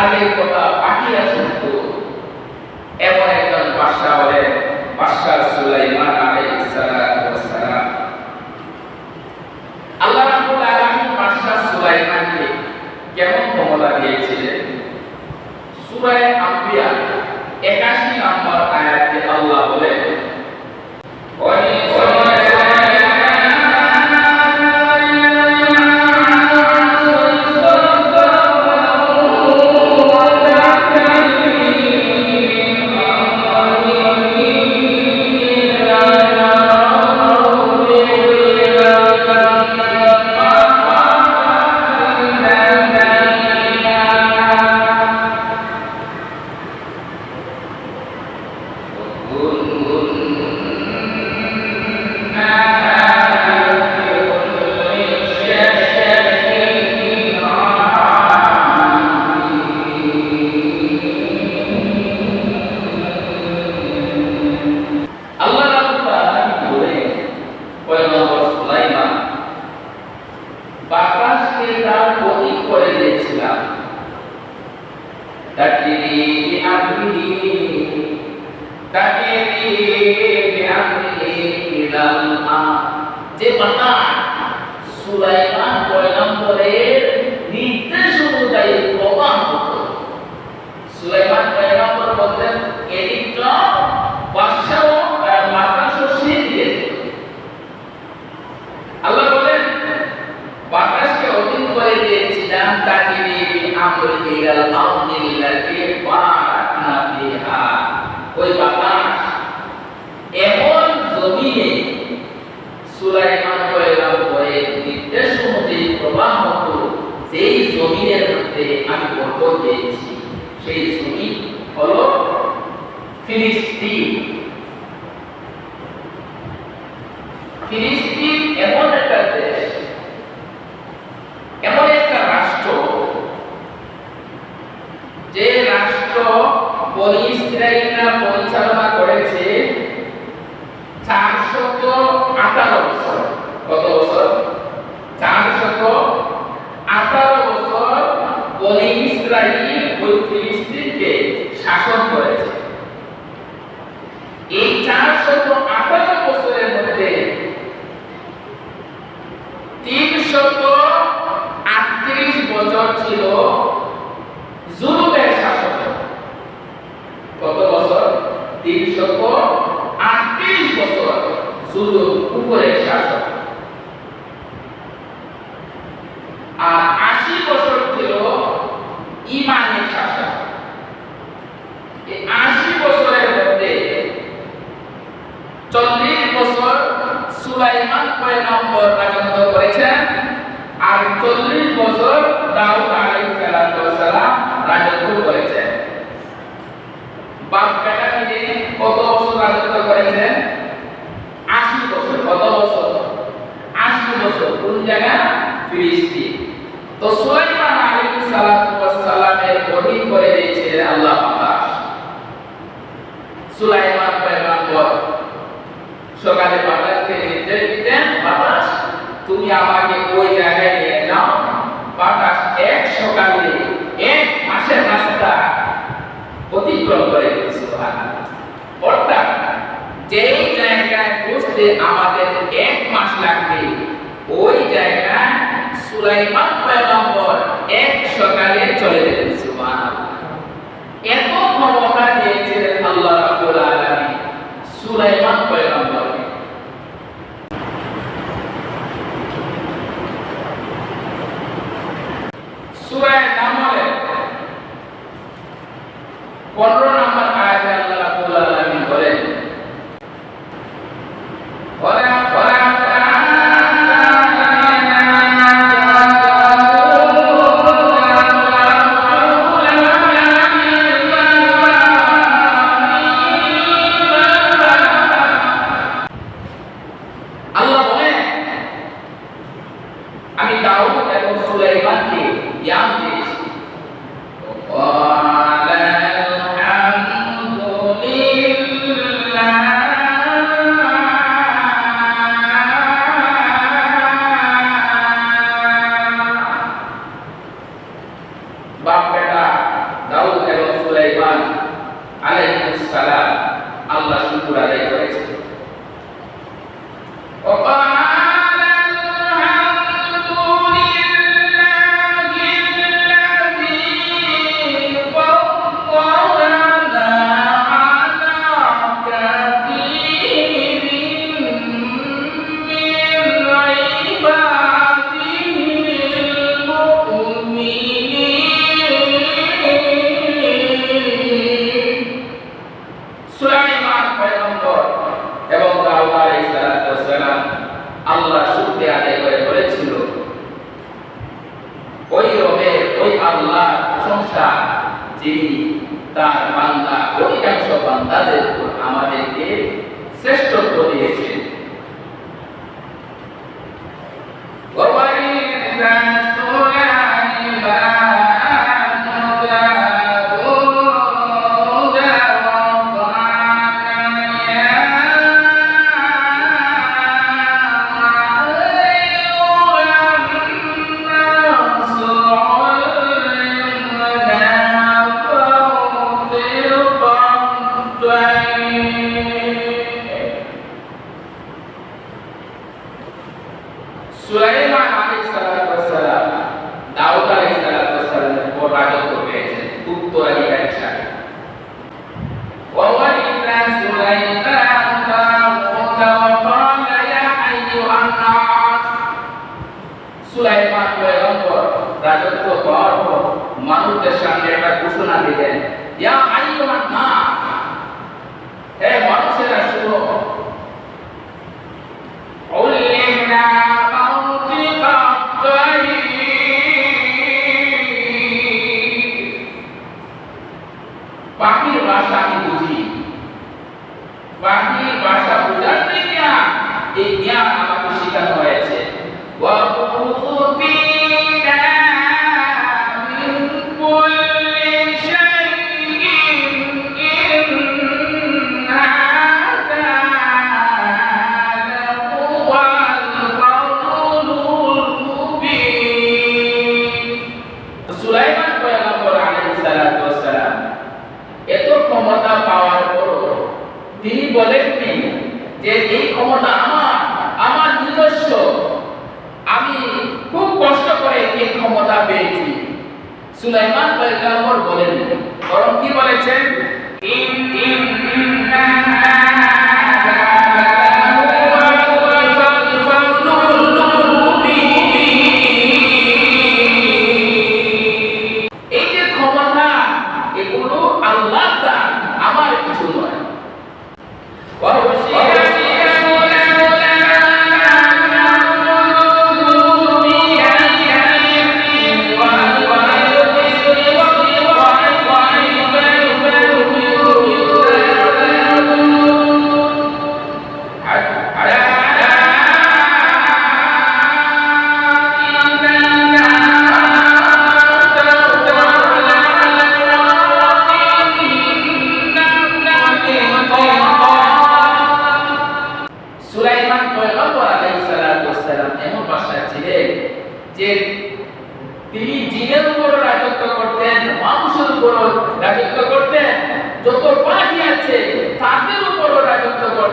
তাদের কথা পাখিরা শুনত এমন একজন বাদশাহ হলেন বাদশাহ সুলাইমান আলাইহিসসালাম আল্লাহ রাব্বুল আলামিন বাদশাহ সুলাইমানকে কেমন ক্ষমতা দিয়েছিলেন? সূরা এমন দেশ এমন একটা রাষ্ট্র যে পরিচালনা করেছে চারশত আঠারো বছর কত বছর চারশত আঠারো বছর বনি ইসরায়েল ওই ফিলিস্তিনকে শাসন করেছে এই চল্লিশ বছর সুলাইমান পয়গম্বর রাজত্ব করেছেন আর চল্লিশ বছর দাউদ আলাইহিস সালাম রাজত্ব করেছেন। বাপ বেটা মিলে কত বছর রাজত্ব করেছেন? আশি বছর, কত বছর? আশি বছর, কোন জায়গা? ফিলিস্তিন। তো সুলাইমান আলাইহিস সালামের অধীন করে দিয়েছিলেন আল্লাহ সুলাইমান পয়গম্বর সকালে বাতাসকে নির্দেশ দিতেন বাতাস, তুমি আমাকে ওই জায়গায় নিয়ে যাও বাতাস এক সকালে, এক মাসের রাস্তা অতিক্রম করে দিয়েছে অর্থাৎ যেই জায়গায় পৌঁছতে আমাদের এক মাস লাগবে, ওই জায়গায় সুলাইমান পয়গম্বর এক সকালে চলে যেতেন সুবহানাল্লাহ। এত ক্ষমতা দিয়েছিলেন আল্লাহ রাব্বুল আলামিন। সুলাইমান সূরা নামলে 15 নম্বর আয়াতে আল্লাহ রাব্বুল আলামিন বলেন ওয়া আমি দাউদ এবং সুলাইমানকে জ্ঞান দিয়েছি প্রশংসা যিনি তার বান্দা অধিকাংশ বান্দাদের উপর আমাদেরকে শ্রেষ্ঠত্ব দিয়েছেন। মানুষদের সামনে একটা ঘোষণা দিলেন মানুষেরা, শুনো। উল্লিমনা ভাষা বোঝার জ্ঞান এই জ্ঞান আমাকে শেখানো হয়েছে। সুলাইমান পয়গম্বর বলেন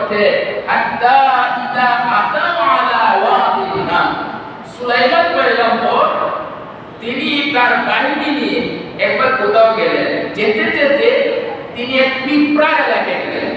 করতেন হাত্তা ইদা আতাউ আলা ওয়াদিন। সুলাইমান পয়গম্বর, তিনি তার বাহিনী নিয়ে একবার কোথাও গেলেন। যেতে যেতে তিনি এক পিঁপড়ার এলাকায় গেলেন।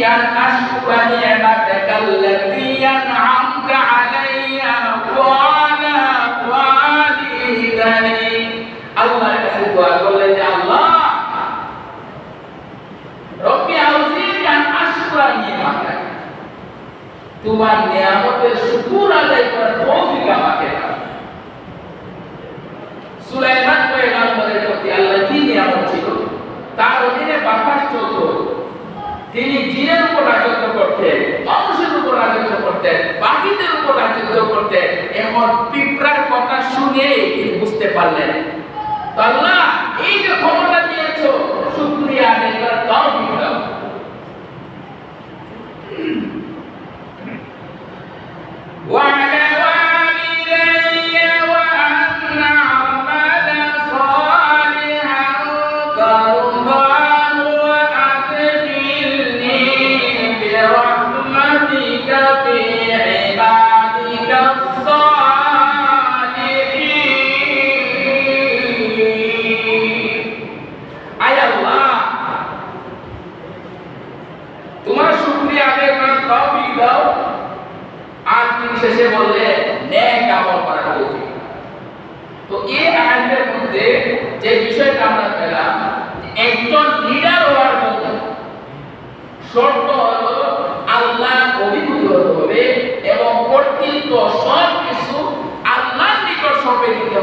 أوزعني أن أشكر نعمتك التي أنعمت এখন পিঁপড়ার কথা শুনে তিনি বুঝতে পারলেন। আল্লাহ, এই যে ক্ষমতা দিয়েছ, শুক্রিয়া আদায় করার তাও ওয়া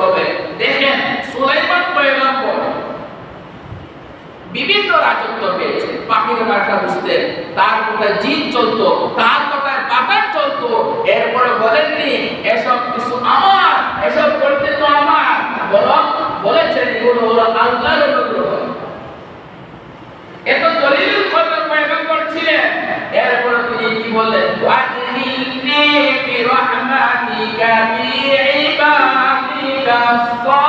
হবে। দেখেন, সুলাইমান পয়গম্বর বিভিন্ন রাজত্ব পেয়েছে। পাখির ভাষা বুঝতেন তার কথায় জিন চলতো, তার কথায় বাতাস চলতো, এরপরে বলেননি, এসব কিছু আমার, এসব করতে তো আমার। বরং বলেছেন, এগুলো হলো আল্লাহর অনুগ্রহ। এত দলিল খতম পয়গম্বর ছিলেন। এরপরে তিনি কি বললেন? ওয়াজহিলনি বিরহমাতিকা ফি graça.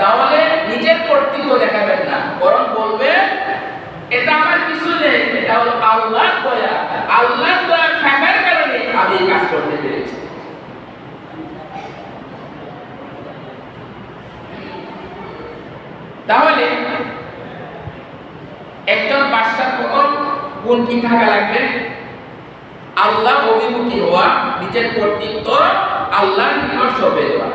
তাহলে নিজের কর্তৃত্ব দেখাবেন না, বরং বলবে, এটা আমার কিছু নেই, এটা হলো আল্লাহর দয়া। আল্লাহর দয়া থাকার কারণে আমি এই কাজ করতে পেরেছি। তাহলে একজন বাদশার প্রথম গুণ কি থাকা লাগবে? আল্লাহ অভিমুখী হওয়া, নিজের কর্তৃত্ব আল্লাহর নিকট সঁপে দেওয়া।